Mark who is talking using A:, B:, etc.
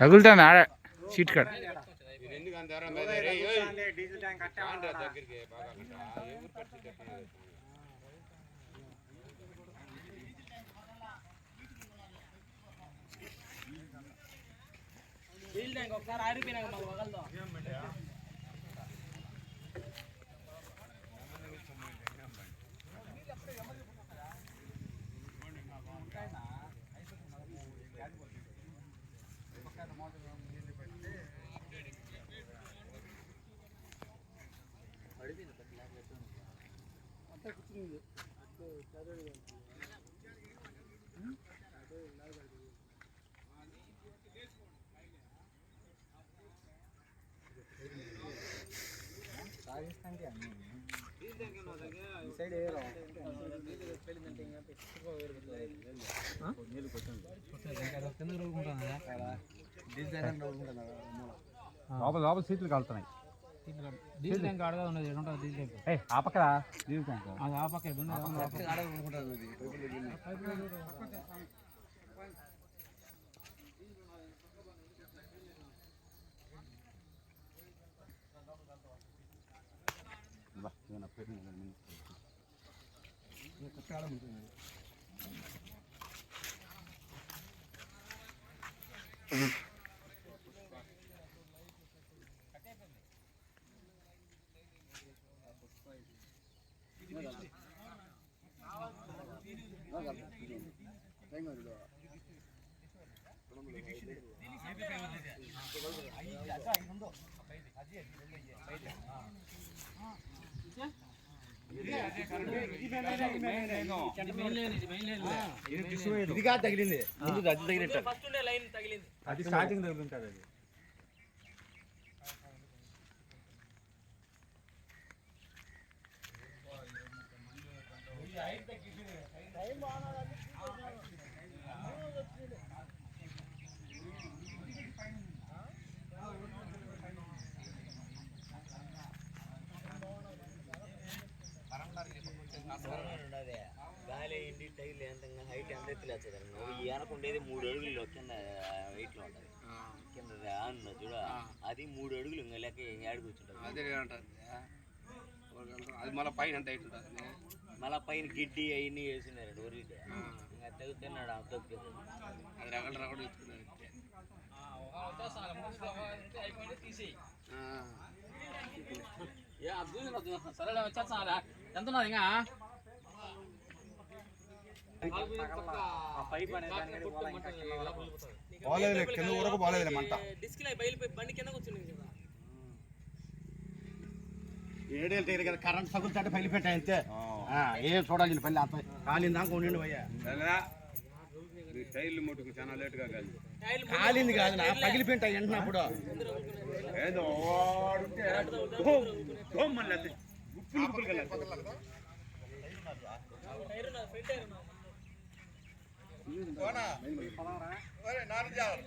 A: తగులుతుంది ఆడ సీట్ కాడ.
B: ఒకసారి అంత మళ్ళీ మీద
C: లోపల లోపల సీట్లు కలుతున్నాయి
B: డీజిల్ ట్యాంక్ అడగా ఉన్నది ఎక్కడ ఉంటుంది డీజిల్ ట్యాంక్
C: ఏ ఆపకరా డీజిల్ ట్యాంక్
B: అది ఆ పక్క బండి ఆ ఇది
C: కాదు తగిలింది. ముందు అది
B: తగిలింది.
C: అది స్టార్టింగ్ తగులుంటుంది అది.
D: టైర్లు ఎంత హైట్ ఎంత ఎత్తులు వచ్చేది నువ్వు ఉండేది మూడు అడుగులు కింద వెయిట్లో ఉంటుంది. కింద ఆన్ చూడ. అది మూడు అడుగులు ఇంకా లెక్క ఏడుకు వచ్చింటుంది
E: అదే ఉంటుంది అది మళ్ళీ పైన ఎంత హైట్ ఉంటుంది
D: మళ్ళా పైన గిడ్డి అవన్నీ వేసినారు డోరీలు ఇంకా తగ్గుతున్నాడు ఆ తగ్గుతుంది
E: అది రగడ రగడ ఆ.
B: ఏ అది చూసి సరేలే వచ్చేస్తా ఎంత ఉన్నది ఇంకా?
C: బాగాలేదులే కింద వరకు బాగాలేదు మంట
B: డిస్క్ బయలుపోయి బండి కింద కూర్చుంది కదా
F: ఏడేళ్ళు దగ్గర కదా కరెంట్ తగులుతుంటే పెట్టాయి అంతే ఏం చూడాలి పల్లి అంత కాలింది దాకా ఉండండి భయ్యా
E: టైర్లు ముట్టుకు చాలా లేట్గా కాదు
F: కాలింది కాదు నా పగిలిపెట్టాయి ఎండినప్పుడు
E: ఏదో మళ్ళీ అది గుప్పులు గుప్పులు కలిపి.
B: టైర్